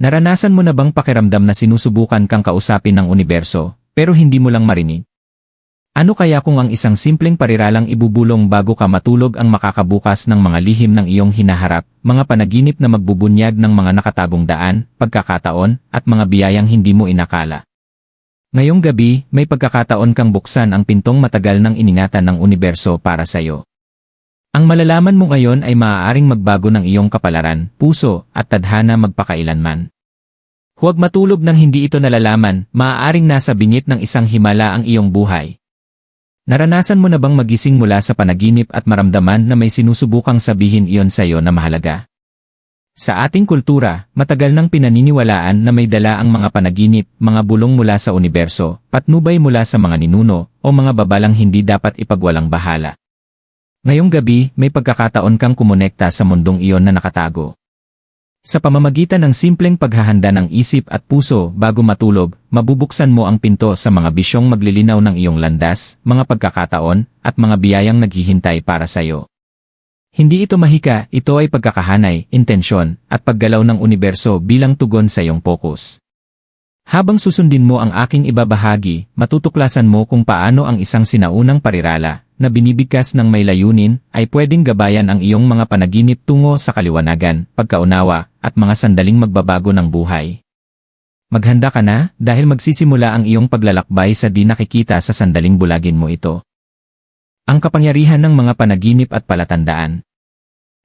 Naranasan mo na bang pakiramdam na sinusubukan kang kausapin ng universo, pero hindi mo lang marinig? Ano kaya kung ang isang simpleng pariralang ibubulong bago ka matulog ang makakabukas ng mga lihim ng iyong hinaharap, mga panaginip na magbubunyag ng mga nakatagong daan, pagkakataon, at mga biyayang hindi mo inakala? Ngayong gabi, may pagkakataon kang buksan ang pintong matagal ng iningatan ng universo para sa iyo. Ang malalaman mo ngayon ay maaaring magbago ng iyong kapalaran, puso, at tadhana magpakailanman. Huwag matulog nang hindi ito nalalaman, maaaring nasa bingit ng isang himala ang iyong buhay. Naranasan mo na bang magising mula sa panaginip at maramdaman na may sinusubukang sabihin iyon sa iyo na mahalaga? Sa ating kultura, matagal nang pinaniniwalaan na may dala ang mga panaginip, mga bulong mula sa universo, patnubay mula sa mga ninuno, o mga babalang hindi dapat ipagwalang bahala. Ngayong gabi, may pagkakataon kang kumonekta sa mundong iyon na nakatago. Sa pamamagitan ng simpleng paghahanda ng isip at puso bago matulog, mabubuksan mo ang pinto sa mga bisyong maglilinaw ng iyong landas, mga pagkakataon, at mga biyayang naghihintay para sa iyo. Hindi ito mahika, ito ay pagkakahanay, intensyon, at paggalaw ng universo bilang tugon sa iyong focus. Habang susundin mo ang aking ibabahagi, matutuklasan mo kung paano ang isang sinaunang parirala, na binibigkas ng may layunin, ay pwedeng gabayan ang iyong mga panaginip tungo sa kaliwanagan, pagkaunawa, at mga sandaling magbabago ng buhay. Maghanda ka na, dahil magsisimula ang iyong paglalakbay sa di nakikita sa sandaling bulagin mo ito. Ang kapangyarihan ng mga panaginip at palatandaan.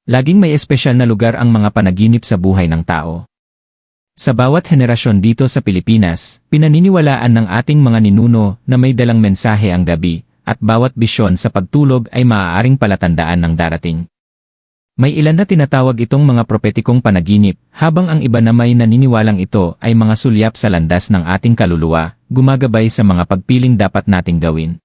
Laging may espesyal na lugar ang mga panaginip sa buhay ng tao. Sa bawat henerasyon dito sa Pilipinas, pinaniniwalaan ng ating mga ninuno na may dalang mensahe ang gabi, at bawat bisyon sa pagtulog ay maaaring palatandaan ng darating. May ilan na tinatawag itong mga propetikong panaginip, habang ang iba na may naniniwalang ito ay mga sulyap sa landas ng ating kaluluwa, gumagabay sa mga pagpiling dapat nating gawin.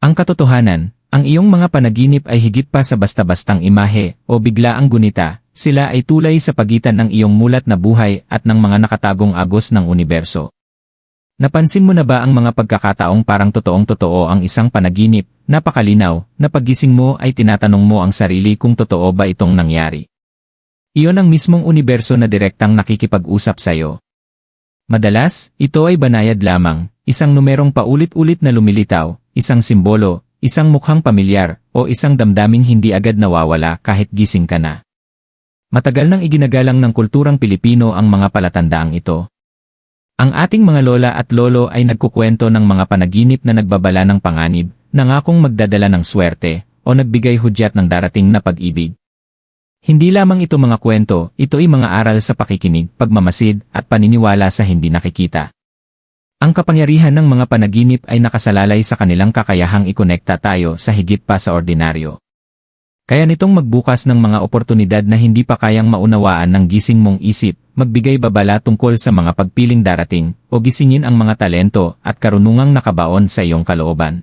Ang katotohanan, ang iyong mga panaginip ay higit pa sa basta-bastang imahe o biglaang gunita, sila ay tulay sa pagitan ng iyong mulat na buhay at ng mga nakatagong agos ng universo. Napansin mo na ba ang mga pagkakataong parang totoong totoo ang isang panaginip, napakalinaw, na paggising mo ay tinatanong mo ang sarili kung totoo ba itong nangyari. Iyon ang mismong universo na direktang nakikipag-usap sa iyo. Madalas, ito ay banayad lamang, isang numerong paulit-ulit na lumilitaw, isang simbolo, isang mukhang pamilyar, o isang damdaming hindi agad nawawala kahit gising ka na. Matagal nang iginagalang ng kulturang Pilipino ang mga palatandaang ito. Ang ating mga lola at lolo ay nagkukwento ng mga panaginip na nagbabala ng panganib, nangakong magdadala ng swerte, o nagbigay hudyat ng darating na pag-ibig. Hindi lamang ito mga kwento, ito ay mga aral sa pakikinig, pagmamasid, at paniniwala sa hindi nakikita. Ang kapangyarihan ng mga panaginip ay nakasalalay sa kanilang kakayahang ikonekta tayo sa higit pa sa ordinaryo. Kaya nitong magbukas ng mga oportunidad na hindi pa kayang maunawaan ng gising mong isip, magbigay babala tungkol sa mga pagpiling darating, o gisingin ang mga talento at karunungang nakabaon sa iyong kalooban.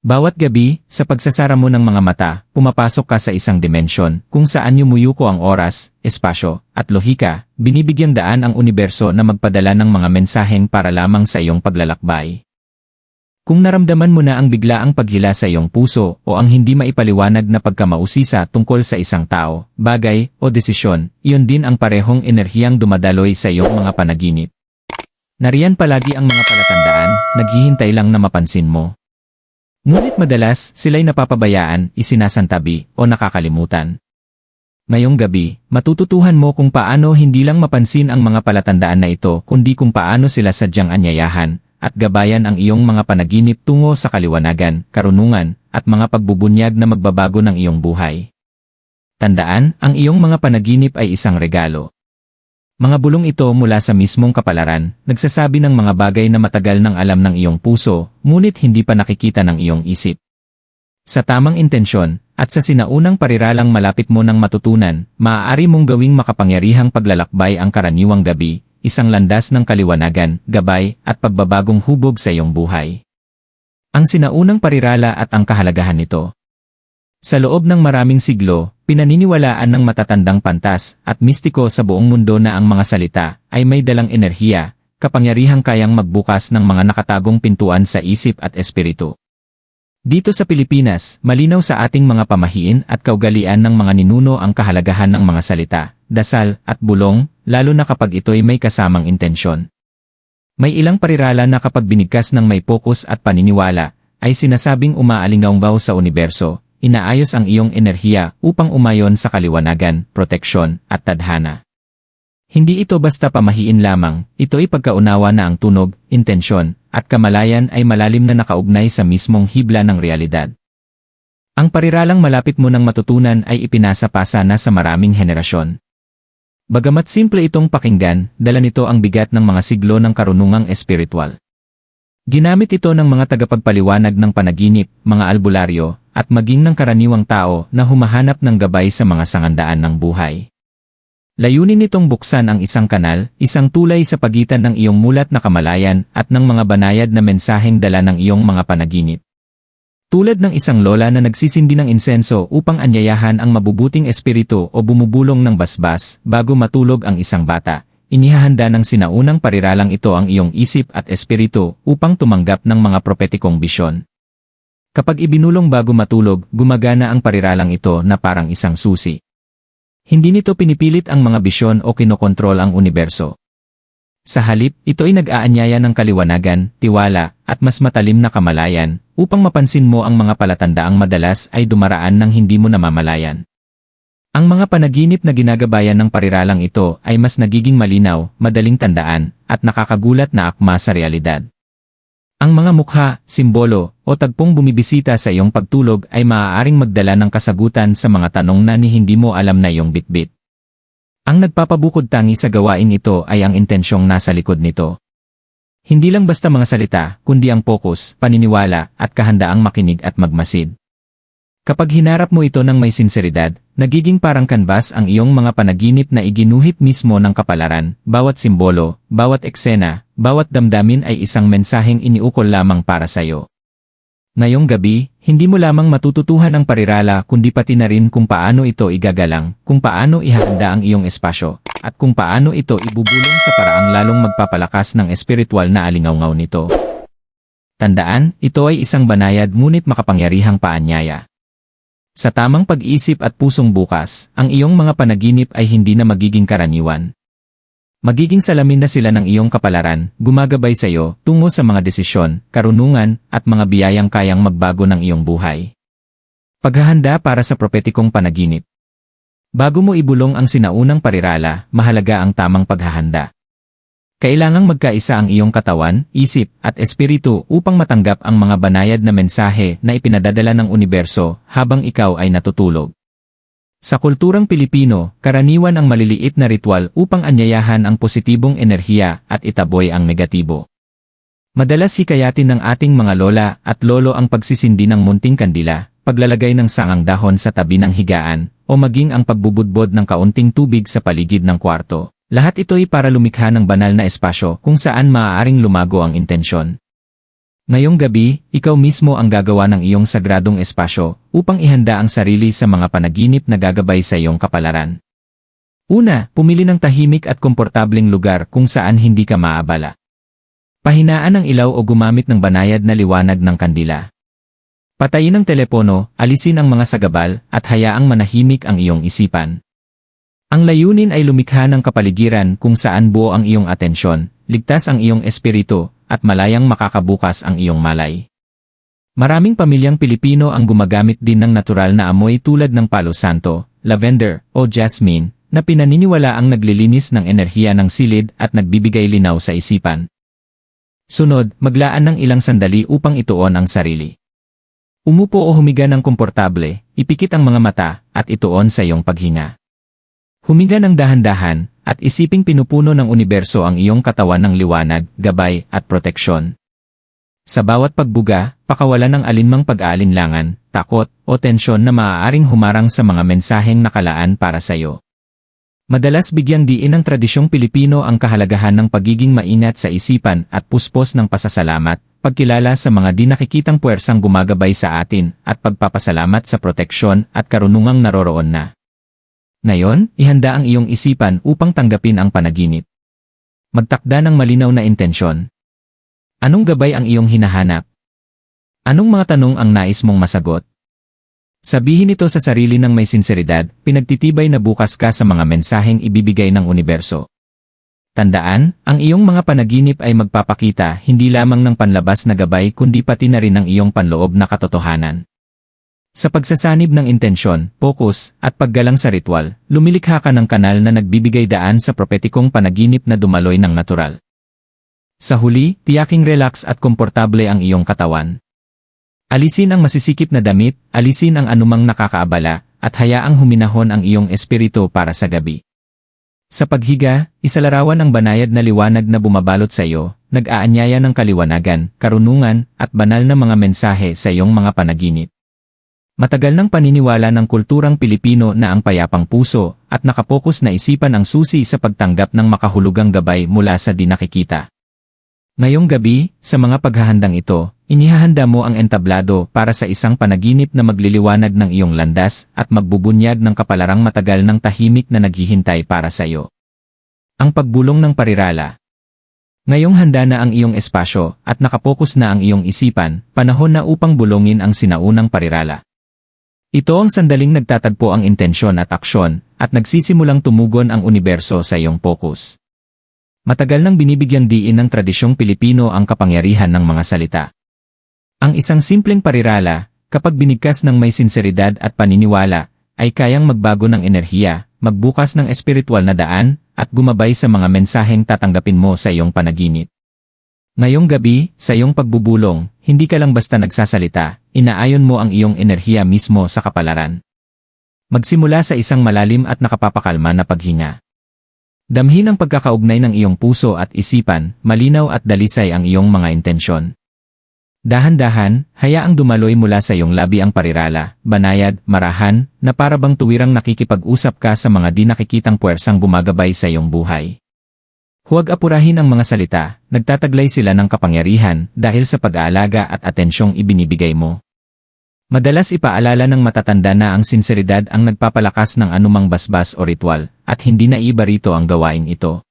Bawat gabi, sa pagsasara mo ng mga mata, pumapasok ka sa isang dimensyon kung saan yumuyuko ang oras, espasyo, at lohika, binibigyang daan ang universo na magpadala ng mga mensaheng para lamang sa iyong paglalakbay. Kung naramdaman mo na ang biglaang paghila sa iyong puso o ang hindi maipaliwanag na pagkamausisa tungkol sa isang tao, bagay, o desisyon, iyon din ang parehong enerhiyang dumadaloy sa iyong mga panaginip. Nariyan palagi ang mga palatandaan, naghihintay lang na mapansin mo. Ngunit madalas, sila'y napapabayaan, isinasantabi, o nakakalimutan. Ngayong gabi, matututuhan mo kung paano hindi lang mapansin ang mga palatandaan na ito kundi kung paano sila sadyang anyayahan, at gabayan ang iyong mga panaginip tungo sa kaliwanagan, karunungan, at mga pagbubunyag na magbabago ng iyong buhay. Tandaan, ang iyong mga panaginip ay isang regalo. Mga bulong ito mula sa mismong kapalaran, nagsasabi ng mga bagay na matagal nang alam ng iyong puso, ngunit hindi pa nakikita ng iyong isip. Sa tamang intensyon, at sa sinaunang pariralang malapit mo nang matutunan, maaari mong gawing makapangyarihang paglalakbay ang karaniwang gabi, isang landas ng kaliwanagan, gabay, at pagbabagong hubog sa iyong buhay. Ang sinaunang parirala at ang kahalagahan nito. Sa loob ng maraming siglo, pinaniniwalaan ng matatandang pantas at mistiko sa buong mundo na ang mga salita ay may dalang enerhiya, kapangyarihang kayang magbukas ng mga nakatagong pintuan sa isip at espiritu. Dito sa Pilipinas, malinaw sa ating mga pamahiin at kaugalian ng mga ninuno ang kahalagahan ng mga salita, dasal, at bulong, lalo na kapag ito'y may kasamang intensyon. May ilang parirala na kapag binigkas ng may pokus at paniniwala, ay sinasabing umaalingaunggaw sa universo, inaayos ang iyong enerhiya upang umayon sa kaliwanagan, proteksyon, at tadhana. Hindi ito basta pamahiin lamang, ito'y pagkaunawa na ang tunog, intensyon, at kamalayan ay malalim na nakaugnay sa mismong hibla ng realidad. Ang pariralang malapit mo nang matutunan ay ipinasa-pasa na sa maraming henerasyon. Bagamat simple itong pakinggan, dala nito ang bigat ng mga siglo ng karunungang espiritual. Ginamit ito ng mga tagapagpaliwanag ng panaginip, mga albularyo, at maging ng karaniwang tao na humahanap ng gabay sa mga sangandaan ng buhay. Layunin nitong buksan ang isang kanal, isang tulay sa pagitan ng iyong mulat na kamalayan at ng mga banayad na mensaheng dala ng iyong mga panaginip. Tulad ng isang lola na nagsisindi ng insenso upang anyayahan ang mabubuting espiritu o bumubulong ng basbas bago matulog ang isang bata, inihahanda ng sinaunang pariralang ito ang iyong isip at espiritu upang tumanggap ng mga propetikong bisyon. Kapag ibinulong bago matulog, gumagana ang pariralang ito na parang isang susi. Hindi nito pinipilit ang mga bisyon o kinokontrol ang universo. Sa halip, ito ay nag-aanyaya ng kaliwanagan, tiwala, at mas matalim na kamalayan, upang mapansin mo ang mga palatandaang madalas ay dumaraan ng hindi mo namamalayan. Ang mga panaginip na ginagabayan ng pariralang ito ay mas nagiging malinaw, madaling tandaan, at nakakagulat na akma sa realidad. Ang mga mukha, simbolo, o tagpong bumibisita sa iyong pagtulog ay maaaring magdala ng kasagutan sa mga tanong na ni hindi mo alam na iyong bitbit. Ang nagpapabukod tangi sa gawain ito ay ang intensyong nasa likod nito. Hindi lang basta mga salita, kundi ang pokus, paniniwala, at kahandaang makinig at magmasid. Kapag hinarap mo ito ng may sinseridad, nagiging parang kanbas ang iyong mga panaginip na iginuhit mismo ng kapalaran, bawat simbolo, bawat eksena, bawat damdamin ay isang mensaheng iniukol lamang para sa iyo. Ngayong gabi, hindi mo lamang matututuhan ang parirala kundi pati na rin kung paano ito igagalang, kung paano ihahanda ang iyong espasyo, at kung paano ito ibubulong sa paraang lalong magpapalakas ng espiritual na alingawngaw nito. Tandaan, ito ay isang banayad ngunit makapangyarihang paanyaya. Sa tamang pag-isip at pusong bukas, ang iyong mga panaginip ay hindi na magiging karaniwan. Magiging salamin na sila ng iyong kapalaran, gumagabay sa iyo, tungo sa mga desisyon, karunungan, at mga biyayang kayang magbago ng iyong buhay. Paghahanda para sa propetikong panaginip. Bago mo ibulong ang sinaunang parirala, mahalaga ang tamang paghahanda. Kailangang magkaisa ang iyong katawan, isip, at espiritu upang matanggap ang mga banayad na mensahe na ipinadadala ng universo habang ikaw ay natutulog. Sa kulturang Pilipino, karaniwan ang maliliit na ritual upang anyayahan ang positibong enerhiya at itaboy ang negatibo. Madalas hikayatin ng ating mga lola at lolo ang pagsisindi ng munting kandila, paglalagay ng sangang dahon sa tabi ng higaan, o maging ang pagbubudbod ng kaunting tubig sa paligid ng kwarto. Lahat ito'y para lumikha ng banal na espasyo kung saan maaaring lumago ang intensyon. Ngayong gabi, ikaw mismo ang gagawa ng iyong sagradong espasyo upang ihanda ang sarili sa mga panaginip na gagabay sa iyong kapalaran. Una, pumili ng tahimik at komportableng lugar kung saan hindi ka maabala. Pahinaan ang ilaw o gumamit ng banayad na liwanag ng kandila. Patayin ang telepono, alisin ang mga sagabal, at hayaang manahimik ang iyong isipan. Ang layunin ay lumikha ng kapaligiran kung saan buo ang iyong atensyon, ligtas ang iyong espiritu, at malayang makakabukas ang iyong malay. Maraming pamilyang Pilipino ang gumagamit din ng natural na amoy tulad ng palo santo, lavender, o jasmine, na pinaniniwala ang naglilinis ng enerhiya ng silid at nagbibigay linaw sa isipan. Sunod, maglaan ng ilang sandali upang ituon ang sarili. Umupo o humiga ng komportable, ipikit ang mga mata, at ituon sa iyong paghinga. Humiga ng dahan-dahan, at isiping pinupuno ng universo ang iyong katawan ng liwanag, gabay, at proteksyon. Sa bawat pagbuga, pakawalan ng alinmang pag-aalinlangan, takot, o tensyon na maaaring humarang sa mga mensaheng nakalaan para sa iyo. Madalas bigyang diin ng tradisyong Pilipino ang kahalagahan ng pagiging maingat sa isipan at puspos ng pasasalamat, pagkilala sa mga di nakikitang puwersang gumagabay sa atin, at pagpapasalamat sa proteksyon at karunungang naroroon na. Ngayon, ihanda ang iyong isipan upang tanggapin ang panaginip. Magtakda ng malinaw na intensyon. Anong gabay ang iyong hinahanap? Anong mga tanong ang nais mong masagot? Sabihin ito sa sarili ng may sinseridad, pinagtitibay na bukas ka sa mga mensaheng ibibigay ng universo. Tandaan, ang iyong mga panaginip ay magpapakita hindi lamang ng panlabas na gabay kundi pati na rin ng iyong panloob na katotohanan. Sa pagsasanib ng intensyon, focus, at paggalang sa ritual, lumilikha ka ng kanal na nagbibigay daan sa propetikong panaginip na dumaloy ng natural. Sa huli, tiyaking relax at komportable ang iyong katawan. Alisin ang masisikip na damit, alisin ang anumang nakakaabala, at hayaang huminahon ang iyong espiritu para sa gabi. Sa paghiga, isalarawan ang banayad na liwanag na bumabalot sa iyo, nag-aanyaya ng kaliwanagan, karunungan, at banal na mga mensahe sa iyong mga panaginip. Matagal ng paniniwala ng kulturang Pilipino na ang payapang puso at nakapokus na isipan ang susi sa pagtanggap ng makahulugang gabay mula sa di nakikita. Ngayong gabi, sa mga paghahandang ito, inihahanda mo ang entablado para sa isang panaginip na magliliwanag ng iyong landas at magbubunyag ng kapalarang matagal ng tahimik na naghihintay para sa iyo. Ang pagbulong ng parirala. Ngayong handa na ang iyong espasyo at nakapokus na ang iyong isipan, panahon na upang bulongin ang sinaunang parirala. Ito ang sandaling nagtatagpo ang intensyon at aksyon at nagsisimulang tumugon ang universo sa iyong focus. Matagal nang binibigyan diin ng tradisyong Pilipino ang kapangyarihan ng mga salita. Ang isang simpleng parirala, kapag binigkas ng may sinseridad at paniniwala, ay kayang magbago ng enerhiya, magbukas ng espiritual na daan, at gumabay sa mga mensaheng tatanggapin mo sa iyong panaginip. Ngayong gabi, sa iyong pagbubulong, hindi ka lang basta nagsasalita, inaayon mo ang iyong enerhiya mismo sa kapalaran. Magsimula sa isang malalim at nakapapakalma na paghinga. Damhin ang pagkakaugnay ng iyong puso at isipan, malinaw at dalisay ang iyong mga intensyon. Dahan-dahan, hayaang dumaloy mula sa iyong labi ang parirala, banayad, marahan, na parabang tuwirang nakikipag-usap ka sa mga di nakikitang puwersang gumagabay sa iyong buhay. Huwag apurahin ang mga salita, nagtataglay sila ng kapangyarihan dahil sa pag-aalaga at atensyong ibinibigay mo. Madalas ipaalala ng matatanda na ang sinseridad ang nagpapalakas ng anumang basbas o ritual, at hindi na iba rito ang gawain ito.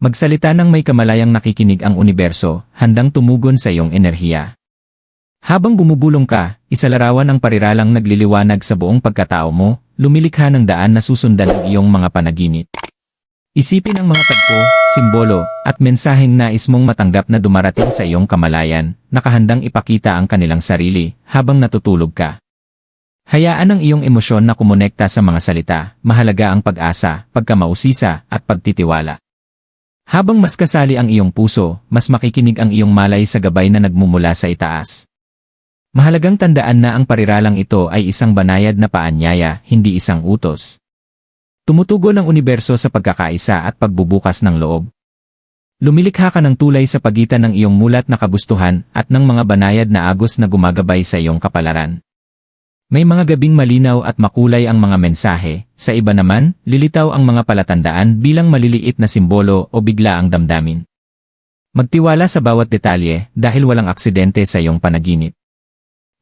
Magsalita ng may kamalayang nakikinig ang universo, handang tumugon sa iyong enerhiya. Habang bumubulong ka, isalarawan ang pariralang nagliliwanag sa buong pagkatao mo, lumilikha ng daan na susundan ang iyong mga panaginip. Isipin ang mga tagpo, simbolo, at mensaheng nais mong matanggap na dumarating sa iyong kamalayan, nakahandang ipakita ang kanilang sarili habang natutulog ka. Hayaan ang iyong emosyon na kumonekta sa mga salita, mahalaga ang pag-asa, pagkamausisa, at pagtitiwala. Habang mas kasali ang iyong puso, mas makikinig ang iyong malay sa gabay na nagmumula sa itaas. Mahalagang tandaan na ang pariralang ito ay isang banayad na paanyaya, hindi isang utos. Tumutugon ang universo sa pagkakaisa at pagbubukas ng loob. Lumilikha ka ng tulay sa pagitan ng iyong mulat na kagustuhan at ng mga banayad na agos na gumagabay sa iyong kapalaran. May mga gabing malinaw at makulay ang mga mensahe, sa iba naman, lilitaw ang mga palatandaan bilang maliliit na simbolo o bigla ang damdamin. Magtiwala sa bawat detalye dahil walang aksidente sa iyong panaginip.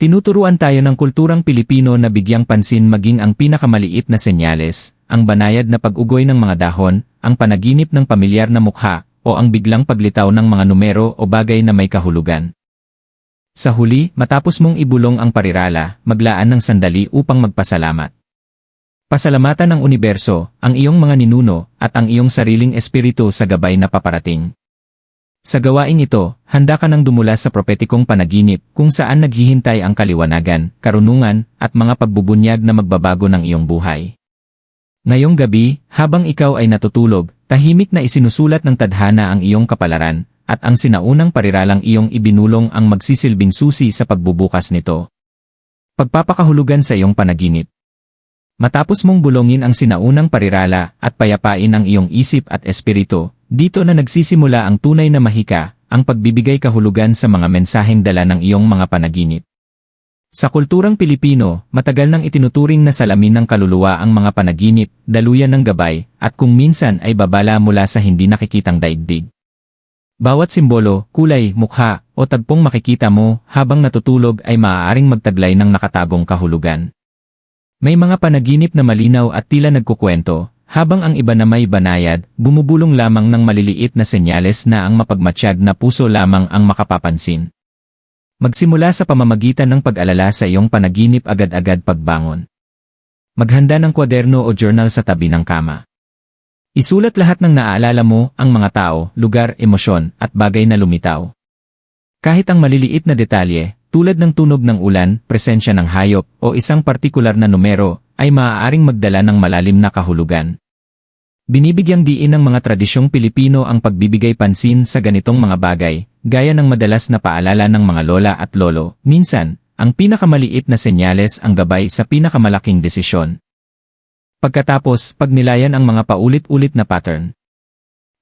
Tinuturuan tayo ng kulturang Pilipino na bigyang pansin maging ang pinakamaliit na senyales, ang banayad na pag-ugoy ng mga dahon, ang panaginip ng pamilyar na mukha, o ang biglang paglitaw ng mga numero o bagay na may kahulugan. Sa huli, matapos mong ibulong ang parirala, maglaan ng sandali upang magpasalamat. Pasalamatan ng universo, ang iyong mga ninuno, at ang iyong sariling espiritu sa gabay na paparating. Sa gawaing ito, handa ka nang dumula sa propetikong panaginip kung saan naghihintay ang kaliwanagan, karunungan, at mga pagbubunyag na magbabago ng iyong buhay. Ngayong gabi, habang ikaw ay natutulog, tahimik na isinusulat ng tadhana ang iyong kapalaran, at ang sinaunang pariralang iyong ibinulong ang magsisilbing susi sa pagbubukas nito. Pagpapakahulugan sa iyong panaginip. Matapos mong bulongin ang sinaunang parirala at payapain ang iyong isip at espiritu, dito na nagsisimula ang tunay na mahika, ang pagbibigay kahulugan sa mga mensaheng dala ng iyong mga panaginip. Sa kulturang Pilipino, matagal nang itinuturing na salamin ng kaluluwa ang mga panaginip, daluyan ng gabay, at kung minsan ay babala mula sa hindi nakikitang daigdig. Bawat simbolo, kulay, mukha, o tagpong makikita mo habang natutulog ay maaaring magtaglay ng nakatagong kahulugan. May mga panaginip na malinaw at tila nagkukwento, habang ang iba na may banayad, bumubulong lamang ng maliliit na senyales na ang mapagmatsyag na puso lamang ang makapapansin. Magsimula sa pamamagitan ng pag-alala sa iyong panaginip agad-agad pagbangon. Maghanda ng kwaderno o journal sa tabi ng kama. Isulat lahat ng naaalala mo, ang mga tao, lugar, emosyon, at bagay na lumitaw. Kahit ang maliliit na detalye, tulad ng tunog ng ulan, presensya ng hayop, o isang partikular na numero, ay maaaring magdala ng malalim na kahulugan. Binibigyang diin ng mga tradisyong Pilipino ang pagbibigay pansin sa ganitong mga bagay, gaya ng madalas na paalala ng mga lola at lolo. Minsan, ang pinakamaliit na senyales ang gabay sa pinakamalaking desisyon. Pagkatapos, pagnilayan ang mga paulit-ulit na pattern.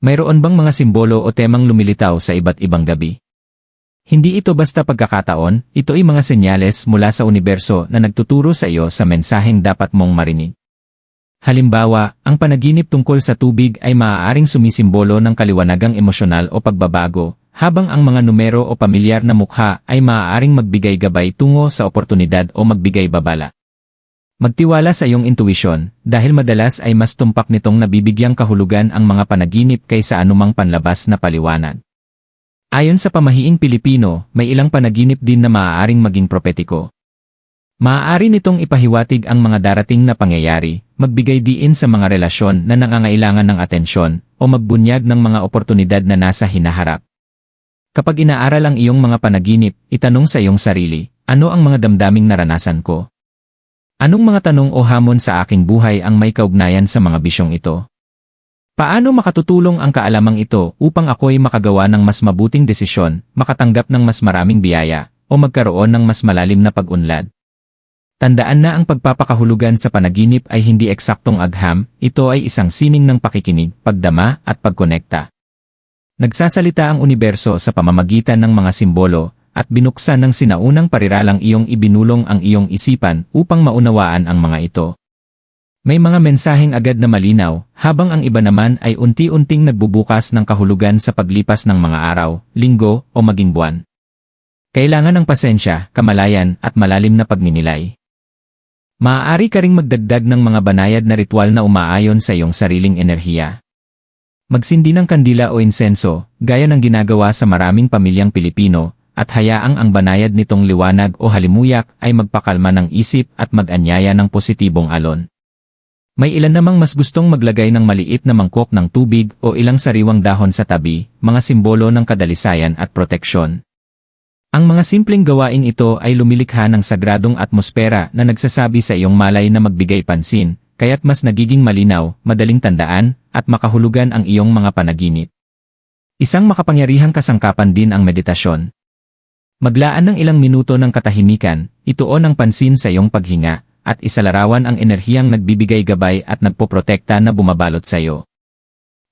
Mayroon bang mga simbolo o temang lumilitaw sa iba't ibang gabi? Hindi ito basta pagkakataon, ito ay mga senyales mula sa universo na nagtuturo sa iyo sa mensaheng dapat mong marinig. Halimbawa, ang panaginip tungkol sa tubig ay maaaring sumisimbolo ng kaliwanagang emosyonal o pagbabago, habang ang mga numero o pamilyar na mukha ay maaaring magbigay gabay tungo sa oportunidad o magbigay babala. Magtiwala sa iyong intuisyon, dahil madalas ay mas tumpak nitong nabibigyang kahulugan ang mga panaginip kaysa anumang panlabas na paliwanag. Ayon sa pamahiing Pilipino, may ilang panaginip din na maaaring maging propetiko. Maaari nitong ipahiwatig ang mga darating na pangyayari, magbigay diin sa mga relasyon na nangangailangan ng atensyon, o magbunyag ng mga oportunidad na nasa hinaharap. Kapag inaaral ang iyong mga panaginip, itanong sa iyong sarili, ano ang mga damdaming naranasan ko? Anong mga tanong o hamon sa aking buhay ang may kaugnayan sa mga bisyong ito? Paano makatutulong ang kaalamang ito upang ako'y makagawa ng mas mabuting desisyon, makatanggap ng mas maraming biyaya, o magkaroon ng mas malalim na pag-unlad? Tandaan na ang pagpapakahulugan sa panaginip ay hindi eksaktong agham, ito ay isang sining ng pakikinig, pagdama, at pagkonekta. Nagsasalita ang universo sa pamamagitan ng mga simbolo, at binuksan ng sinaunang pariralang iyong ibinulong ang iyong isipan upang maunawaan ang mga ito. May mga mensaheng agad na malinaw, habang ang iba naman ay unti-unting nagbubukas ng kahulugan sa paglipas ng mga araw, linggo, o maging buwan. Kailangan ng pasensya, kamalayan, at malalim na pagninilay. Maaari ka ring magdagdag ng mga banayad na ritual na umaayon sa iyong sariling enerhiya. Magsindi ng kandila o insenso, gaya ng ginagawa sa maraming pamilyang Pilipino, at hayaang ang banayad nitong liwanag o halimuyak ay magpakalma ng isip at mag-anyaya ng positibong alon. May ilan namang mas gustong maglagay ng maliit na mangkok ng tubig o ilang sariwang dahon sa tabi, mga simbolo ng kadalisayan at proteksyon. Ang mga simpleng gawain ito ay lumilikha ng sagradong atmosfera na nagsasabi sa iyong malay na magbigay pansin, kaya't mas nagiging malinaw, madaling tandaan, at makahulugan ang iyong mga panaginip. Isang makapangyarihang kasangkapan din ang meditasyon. Maglaan ng ilang minuto ng katahimikan, ituon ang pansin sa iyong paghinga, at isalarawan ang enerhiyang nagbibigay gabay at nagpoprotekta na bumabalot sa iyo.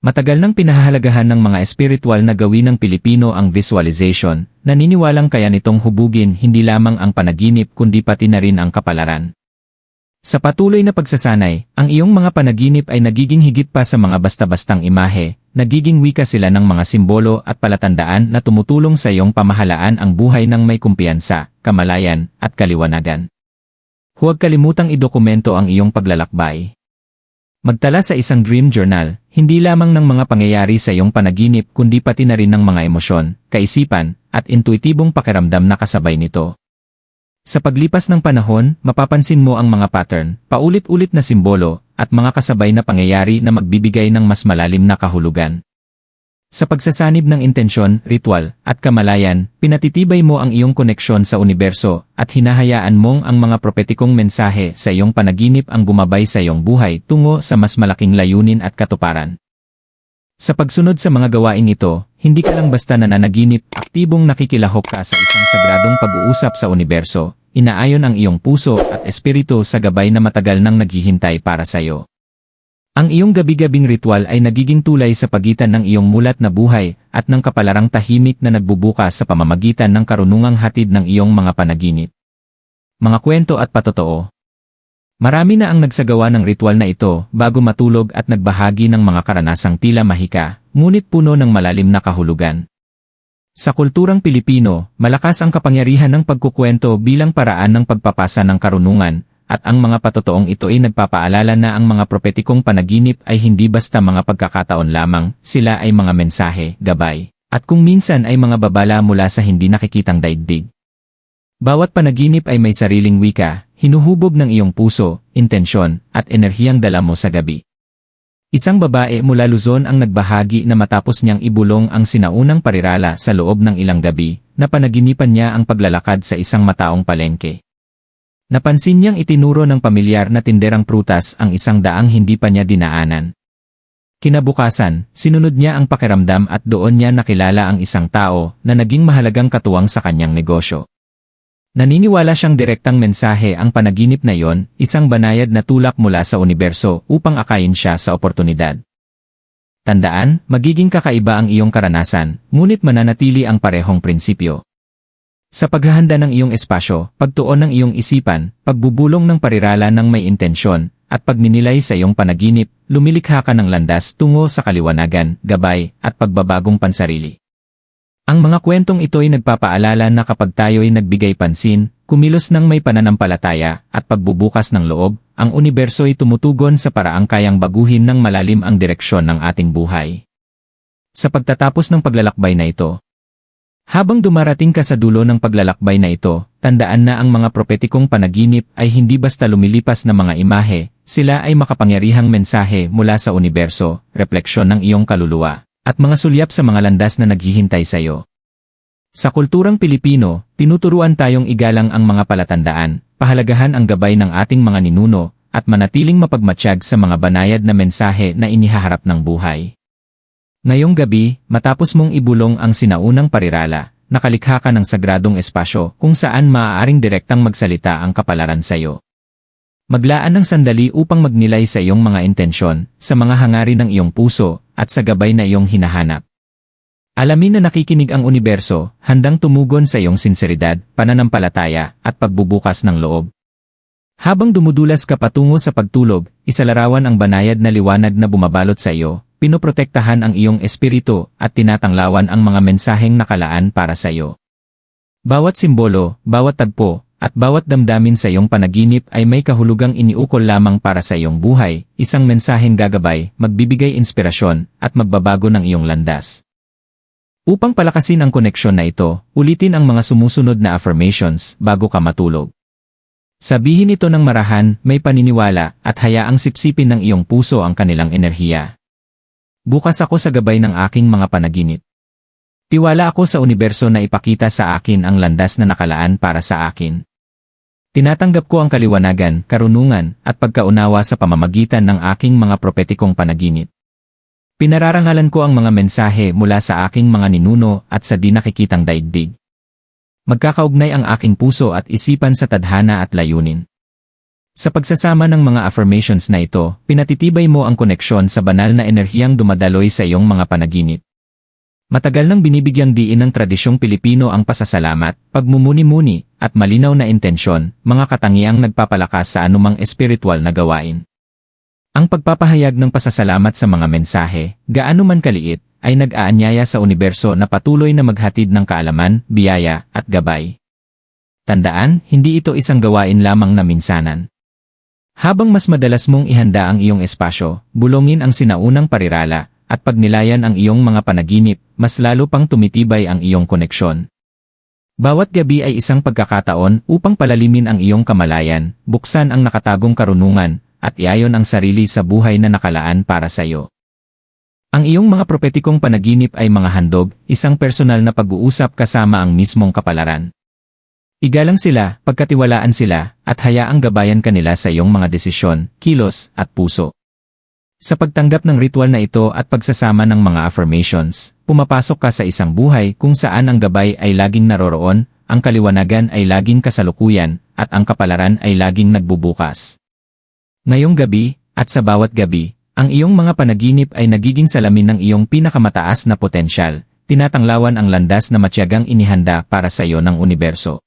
Matagal nang pinahahalagahan ng mga espiritual na gawin ng Pilipino ang visualization, naniniwalang kaya nitong hubugin hindi lamang ang panaginip kundi pati na rin ang kapalaran. Sa patuloy na pagsasanay, ang iyong mga panaginip ay nagiging higit pa sa mga basta-bastang imahe, nagiging wika sila ng mga simbolo at palatandaan na tumutulong sa iyong pamahalaan ang buhay ng may kumpiyansa, kamalayan, at kaliwanagan. Huwag kalimutang idokumento ang iyong paglalakbay. Magtala sa isang dream journal, hindi lamang ng mga pangyayari sa iyong panaginip kundi pati na rin ng mga emosyon, kaisipan, at intuitibong pakiramdam na kasabay nito. Sa paglipas ng panahon, mapapansin mo ang mga pattern, paulit-ulit na simbolo, at mga kasabay na pangyayari na magbibigay ng mas malalim na kahulugan. Sa pagsasanib ng intensyon, ritual, at kamalayan, pinatitibay mo ang iyong koneksyon sa universo at hinahayaan mong ang mga propetikong mensahe sa iyong panaginip ang gumabay sa iyong buhay tungo sa mas malaking layunin at katuparan. Sa pagsunod sa mga gawain ito, hindi ka lang basta nananaginip, aktibong nakikilahok ka sa isang sagradong pag-uusap sa universo, inaayon ang iyong puso at espiritu sa gabay na matagal nang naghihintay para sa iyo. Ang iyong gabi-gabing ritual ay nagiging tulay sa pagitan ng iyong mulat na buhay at ng kapalarang tahimik na nagbubukas sa pamamagitan ng karunungang hatid ng iyong mga panaginip. Mga kwento at patotoo Marami na ang nagsagawa ng ritual na ito bago matulog at nagbahagi ng mga karanasang tila mahika, ngunit puno ng malalim na kahulugan. Sa kulturang Pilipino, malakas ang kapangyarihan ng pagkukwento bilang paraan ng pagpapasa ng karunungan, at ang mga patotoong ito ay nagpapaalala na ang mga propetikong panaginip ay hindi basta mga pagkakataon lamang, sila ay mga mensahe, gabay, at kung minsan ay mga babala mula sa hindi nakikitang daigdig. Bawat panaginip ay may sariling wika, hinuhubog ng iyong puso, intensyon, at enerhiyang dala mo sa gabi. Isang babae mula Luzon ang nagbahagi na matapos niyang ibulong ang sinaunang parirala sa loob ng ilang gabi, na panaginipan niya ang paglalakad sa isang mataong palengke. Napansin niyang itinuro ng pamilyar na tinderang prutas ang isang daang hindi pa niya dinaanan. Kinabukasan, sinunod niya ang pakiramdam at doon niya nakilala ang isang tao na naging mahalagang katuwang sa kanyang negosyo. Naniniwala siyang direktang mensahe ang panaginip na iyon, isang banayad na tulak mula sa universo upang akayin siya sa oportunidad. Tandaan, magiging kakaiba ang iyong karanasan, ngunit mananatili ang parehong prinsipyo. Sa paghahanda ng iyong espasyo, pagtuon ng iyong isipan, pagbubulong ng parirala ng may intensyon, at pagninilay sa iyong panaginip, lumilikha ka ng landas tungo sa kaliwanagan, gabay, at pagbabagong pansarili. Ang mga kwentong ito ay nagpapaalala na kapag tayo'y nagbigay pansin, kumilos ng may pananampalataya, at pagbubukas ng loob, ang universo ay tumutugon sa paraang kayang baguhin ng malalim ang direksyon ng ating buhay. Sa pagtatapos ng paglalakbay na ito, habang dumarating ka sa dulo ng paglalakbay na ito, tandaan na ang mga propetikong panaginip ay hindi basta lumilipas na mga imahe, sila ay makapangyarihang mensahe mula sa universo, refleksyon ng iyong kaluluwa, at mga sulyap sa mga landas na naghihintay sa iyo. Sa kulturang Pilipino, tinuturuan tayong igalang ang mga palatandaan, pahalagahan ang gabay ng ating mga ninuno, at manatiling mapagmatsyag sa mga banayad na mensahe na inihaharap ng buhay. Ngayong gabi, matapos mong ibulong ang sinaunang parirala, nakalikha ka ng sagradong espasyo kung saan maaaring direktang magsalita ang kapalaran sa iyo. Maglaan ng sandali upang magnilay sa iyong mga intensyon, sa mga hangarin ng iyong puso, at sa gabay na iyong hinahanap. Alamin na nakikinig ang universo, handang tumugon sa iyong sinseridad, pananampalataya, at pagbubukas ng loob. Habang dumudulas ka patungo sa pagtulog, isalarawan ang banayad na liwanag na bumabalot sa iyo, pinoprotektahan ang iyong espiritu at tinatanglawan ang mga mensaheng nakalaan para sa iyo. Bawat simbolo, bawat tagpo, at bawat damdamin sa iyong panaginip ay may kahulugang iniukol lamang para sa iyong buhay, isang mensaheng gagabay, magbibigay inspirasyon, at magbabago ng iyong landas. Upang palakasin ang koneksyon na ito, ulitin ang mga sumusunod na affirmations bago ka matulog. Sabihin ito ng marahan, may paniniwala, at hayaang sipsipin ng iyong puso ang kanilang enerhiya. Bukas ako sa gabay ng aking mga panaginip. Tiwala ako sa universo na ipakita sa akin ang landas na nakalaan para sa akin. Tinatanggap ko ang kaliwanagan, karunungan, at pagkaunawa sa pamamagitan ng aking mga propetikong panaginip. Pinararangalan ko ang mga mensahe mula sa aking mga ninuno at sa di nakikitang daigdig. Magkakaugnay ang aking puso at isipan sa tadhana at layunin. Sa pagsasama ng mga affirmations na ito, pinatitibay mo ang koneksyon sa banal na enerhiyang dumadaloy sa iyong mga panaginip. Matagal nang binibigyang diin ng tradisyong Pilipino ang pasasalamat, pagmumuni-muni, at malinaw na intensyon, mga katangiang nagpapalakas sa anumang espiritual na gawain. Ang pagpapahayag ng pasasalamat sa mga mensahe, gaano man kaliit, ay nag-aanyaya sa universo na patuloy na maghatid ng kaalaman, biyaya, at gabay. Tandaan, hindi ito isang gawain lamang na minsanan. Habang mas madalas mong ihanda ang iyong espasyo, bulongin ang sinaunang parirala, at pagnilayan ang iyong mga panaginip, mas lalo pang tumitibay ang iyong koneksyon. Bawat gabi ay isang pagkakataon upang palalimin ang iyong kamalayan, buksan ang nakatagong karunungan, at iayon ang sarili sa buhay na nakalaan para sa iyo. Ang iyong mga propetikong panaginip ay mga handog, isang personal na pag-uusap kasama ang mismong kapalaran. Igalang sila, pagkatiwalaan sila, at hayaang gabayan kanila sa iyong mga desisyon, kilos, at puso. Sa pagtanggap ng ritual na ito at pagsasama ng mga affirmations, pumapasok ka sa isang buhay kung saan ang gabay ay laging naroroon, ang kaliwanagan ay laging kasalukuyan, at ang kapalaran ay laging nagbubukas. Ngayong gabi, at sa bawat gabi, ang iyong mga panaginip ay nagiging salamin ng iyong pinakamataas na potensyal, tinatanglawan ang landas na matyagang inihanda para sa iyo ng universo.